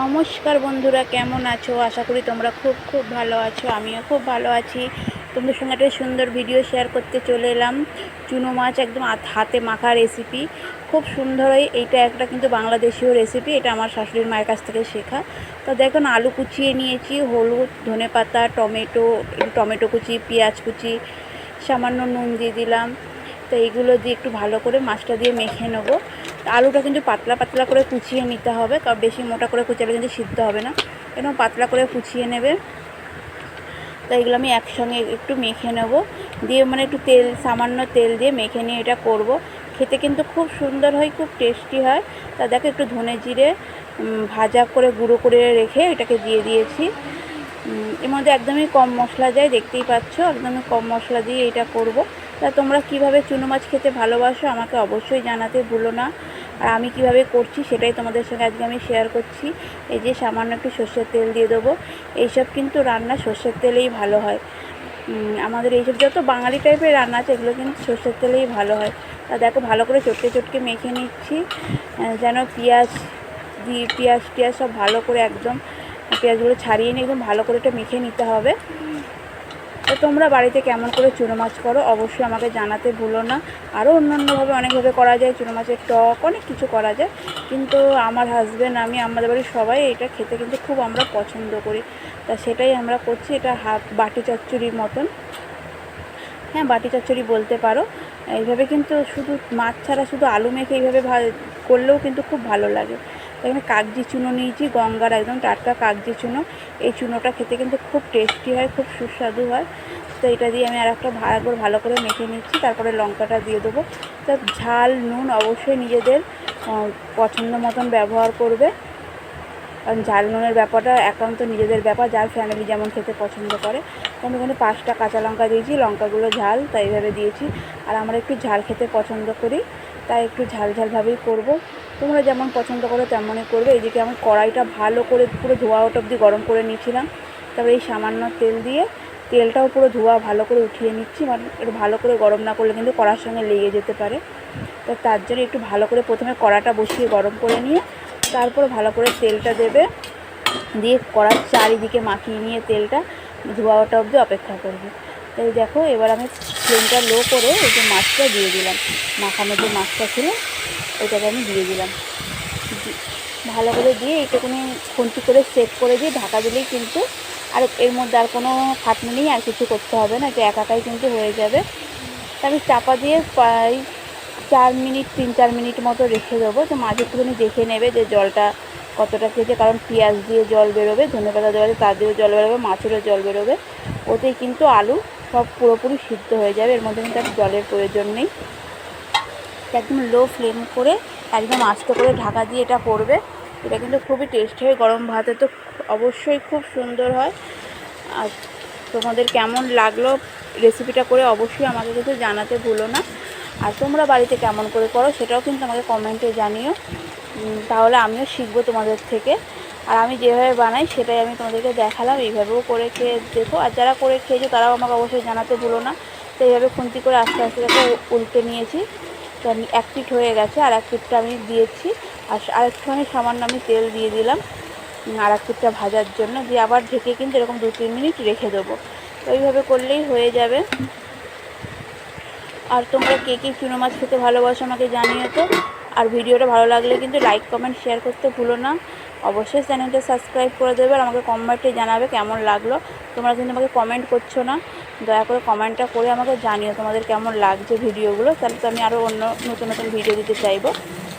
নমস্কার বন্ধুরা, কেমন আছো? আশা করি তোমরা খুব খুব ভালো আছো, আমিও খুব ভালো আছি। তোমাদের সঙ্গে একটা সুন্দর ভিডিও শেয়ার করতে চলে এলাম। চুনো মাছ একদম হাতে মাখা রেসিপি খুব সুন্দর এইটা একটা কিন্তু বাংলাদেশীয় রেসিপি এটা আমার শাশুড়ির মায়ের কাছ থেকে শেখা। তো দেখুন আলু কুচিয়ে নিয়েছি, হলুদ ধনে পাতা টমেটো টমেটো কুচি, পেঁয়াজ কুচি, সামান্য নুন দিয়ে দিলাম। তো এইগুলো দিয়ে একটু ভালো করে মাছটা দিয়ে মেখে নেব। আলুটা কিন্তু পাতলা পাতলা করে কুচিয়ে নিতে হবে, কারণ বেশি মোটা করে কুচালে কিন্তু সিদ্ধ হবে না। এরকম পাতলা করে কুচিয়ে নেবে? তো এগুলো আমি একসঙ্গে একটু মেখে নেব। দিয়ে মানে একটু তেল, সামান্য তেল দিয়ে মেখে নিয়ে এটা করব। খেতে কিন্তু খুব সুন্দর হয়, খুব টেস্টি হয়। তা দেখো একটু ধনে জিরে ভাজা করে গুঁড়ো করে রেখে এটাকে দিয়ে দিয়েছি। এর মধ্যে একদমই কম মশলা যায়, দেখতেই পাচ্ছ? একদমই কম মশলা দিয়ে এটা করব। তা তোমরা কীভাবে চুনো মাছ খেতে ভালোবাসো আমাকে অবশ্যই জানাতে ভুলো না। আর আমি কীভাবে করছি সেটাই তোমাদের সঙ্গে আজকে আমি শেয়ার করছি। এই যে সামান্য একটু সর্ষের তেল দিয়ে দেবো। এইসব কিন্তু রান্না সর্ষের তেলেই ভালো হয়। আমাদের এইসব যত বাঙালি টাইপের রান্না আছে, এগুলো কিন্তু সর্ষের তেলেই ভালো হয়। তা দেখো, ভালো করে চটকে চটকে মেখে নিচ্ছি। যেন পেঁয়াজ দিয়ে পেঁয়াজ টিয়াজ সব ভালো করে একদম, পেঁয়াজগুলো ছাড়িয়ে নিয়ে একদম ভালো করে এটা মেখে নিতে হবে। তো তোমরা বাড়িতে কেমন করে চুনো মাছ করো, অবশ্যই আমাকে জানাতে ভুলো না। আরও অন্যান্যভাবে অনেকভাবে করা যায় চুনো মাছের টক, অনেক কিছু করা যায়। কিন্তু আমার হাজব্যান্ড আমি, আমাদের বাড়ির সবাই এটা খেতে কিন্তু খুব আমরা পছন্দ করি। তা সেটাই আমরা করছি, এটা হাফ বাটি চচ্চড়ির মতন। হ্যাঁ বাটি চচ্চড়ি বলতে পারো। এইভাবে কিন্তু শুধু মাছ ছাড়া শুধু আলু মেখে এইভাবে করলেও কিন্তু খুব ভালো লাগে। এখানে কাগজি চুনো নিয়েছি, গঙ্গার একদম টাটকা কাগজি চুনো। এই চুনোটা খেতে কিন্তু খুব টেস্টি হয়, খুব সুস্বাদু হয়। তো এটা দিয়ে আমি আর একটা ভালো ভালো করে মেখে নিচ্ছি, তারপরে লঙ্কাটা দিয়ে দেবো। তো ঝাল, নুন অবশ্যই নিজেদের পছন্দ মতন ব্যবহার করবে। কারণ ঝাল, নুনের ব্যাপারটা একান্ত নিজেদের ব্যাপার, যার ফ্যামিলি যেমন খেতে পছন্দ করে। তো আমি এখানে পাঁচটা কাঁচা লঙ্কা দিয়েছি, লঙ্কাগুলো ঝাল, তাই এইভাবে দিয়েছি। আর আমরা একটু ঝাল খেতে পছন্দ করি, তাই একটু ঝাল ঝালভাবেই করব। তোমরা যেমন পছন্দ করো তেমনই করবে। এইদিকে আমি কড়াইটা ভালো করে পুরো ধোয়া ওটা অবধি গরম করে নিয়েছিলাম। তারপরে এই সামান্য তেল দিয়ে তেলটাও পুরো ধোয়া ভালো করে উঠিয়ে নিচ্ছি। মানে একটু ভালো করে গরম না করলে কিন্তু কড়ার সঙ্গে লেগে যেতে পারে। তো তার জন্য একটু ভালো করে প্রথমে কড়াটা বসিয়ে গরম করে নিয়ে তারপর ভালো করে তেলটা দেবে। দিয়ে কড়ার চারিদিকে মাখিয়ে নিয়ে তেলটা ধোয়া ওটা অবধি অপেক্ষা করবে। তাই দেখো, এবার আমি ফ্লেমটা লো করে ওই যে মাছটা দিয়ে দিলাম। মাখানো যে মাছটা ছিল ওইটাকে আমি দিয়ে দিলাম। ভালো করে দিয়ে এইটুকুনি খুন্তি করে সেট করে দিয়ে ঢাকা দিলেই কিন্তু আর এর মধ্যে আর কোনো খাটনি নেই, আর কিছু করতে হবে না এটা একাকাই কিন্তু হয়ে যাবে। তা আমি চাপা দিয়ে প্রায় চার মিনিট, তিন চার মিনিট মতো রেখে দেবো। তো মাঝে একটুখানি দেখে নেবে যে জলটা কতটা খেয়েছে, কারণ পেঁয়াজ দিয়ে জল বেরোবে ধনে পাতা দেওয়া তার দিয়েও জল বেরোবে, মাছেরও জল বেরোবে। ওতেই কিন্তু আলু সব পুরোপুরি সিদ্ধ হয়ে যাবে, এর মধ্যে কিন্তু আর জলের প্রয়োজন নেই। একদম লো ফ্লেম করে, একদম আস্তে করে ঢাকা দিয়ে এটা করবে এটা কিন্তু খুবই টেস্ট হয়, গরম ভাতে তো অবশ্যই খুব সুন্দর হয়। আর তোমাদের কেমন লাগল রেসিপিটা করে অবশ্যই আমাকে কিন্তু জানাতে ভুলো না। আর তোমরা বাড়িতে কেমন করে করো সেটাও কিন্তু আমাকে কমেন্টে জানিও। তাহলে আমিও শিখব তোমাদের থেকে। আর আমি যেভাবে বানাই সেটাই আমি তোমাদেরকে দেখালাম, এইভাবেও করে খেয়ে দেখো। আর যারা করে খেয়েছো তারাও আমাকে অবশ্যই জানাতে ভুলো না। তো এইভাবে খুন্তি করে আস্তে আস্তে উল্টে নিয়েছি। তো আমি এক পিঠ হয়ে গেছে, আর এক পিঠটা আমি দিয়েছি। আর আর সামান্য আমি তেল দিয়ে দিলাম আর এক পিঠটা ভাজার জন্য। দিয়ে আবার ঢেকে কিন্তু এরকম দু তিন মিনিট রেখে দেবো। তো এইভাবে করলেই হয়ে যাবে। আর তোমরা কে কে চুনো মাছ খেতে ভালোবাসো আমাকে জানিও তো। আর ভিডিওটা ভালো লাগলে কিন্তু লাইক কমেন্ট শেয়ার করতে ভুলো না। অবশ্যই চ্যানেলটা সাবস্ক্রাইব করে দেবে আর আমাকে কমেন্টে জানাবে কেমন লাগল। তোমরা কিন্তু আমাকে কমেন্ট করছ না। দয়া করে কমেন্টটা করে আমাকে জানিও তোমাদের কেমন লাগছে ভিডিওগুলো। তাহলে তো আমি আরও অন্য নতুন নতুন ভিডিও দিতে চাইব।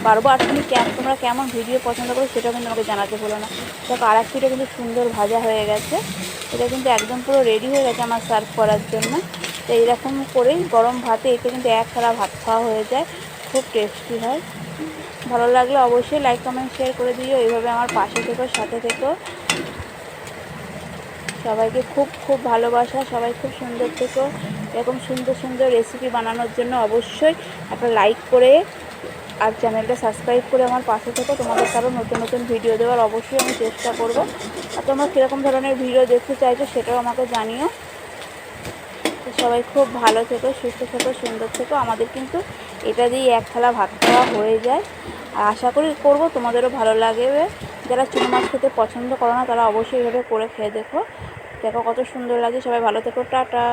পারব আর তুমি তোমরা কেমন ভিডিও পছন্দ করো সেটাও কিন্তু আমাকে জানাতে ভুলো না। দেখো আর এক পিঠে কিন্তু সুন্দর ভাজা হয়ে গেছে। এটা কিন্তু একদম পুরো রেডি হয়ে গেছে আমার সার্ভ করার জন্য। তো এইরকম করেই গরম ভাতে এতে কিন্তু এক থালা ভাত খাওয়া হয়ে যায়। খুব টেস্টি হয়। ভালো লাগলে অবশ্যই লাইক কমেন্ট শেয়ার করে দিও। এইভাবে আমার পাশে থেকো, সাথে থেকো। সবাইকে খুব খুব ভালোবাসা, সবাই খুব সুন্দর থেকো। এরকম সুন্দর সুন্দর রেসিপি বানানোর জন্য অবশ্যই একটা লাইক করে আর চ্যানেলটা সাবস্ক্রাইব করে আমার পাশে থেকো। তোমাদের কারও নতুন নতুন ভিডিও দেওয়ার অবশ্যই আমি চেষ্টা করব। আর তোমরা কীরকম ধরনের ভিডিও দেখতে চাইছো সেটাও আমাকে জানিও। সবাই খুব ভালো থেকো, সুস্থ থেকো, সুন্দর থেকো। আমাদের কিন্তু এটা দিয়ে এক থালা ভাত খাওয়া হয়ে যায়। আর আশা করি করব, তোমাদেরও ভালো লাগবে। যারা চুনো মাছ খেতে পছন্দ করো না, তারা অবশ্যই এভাবে করে খেয়ে দেখো। দেখো কত সুন্দর লাগে সবাই ভালো থেকো টাটা।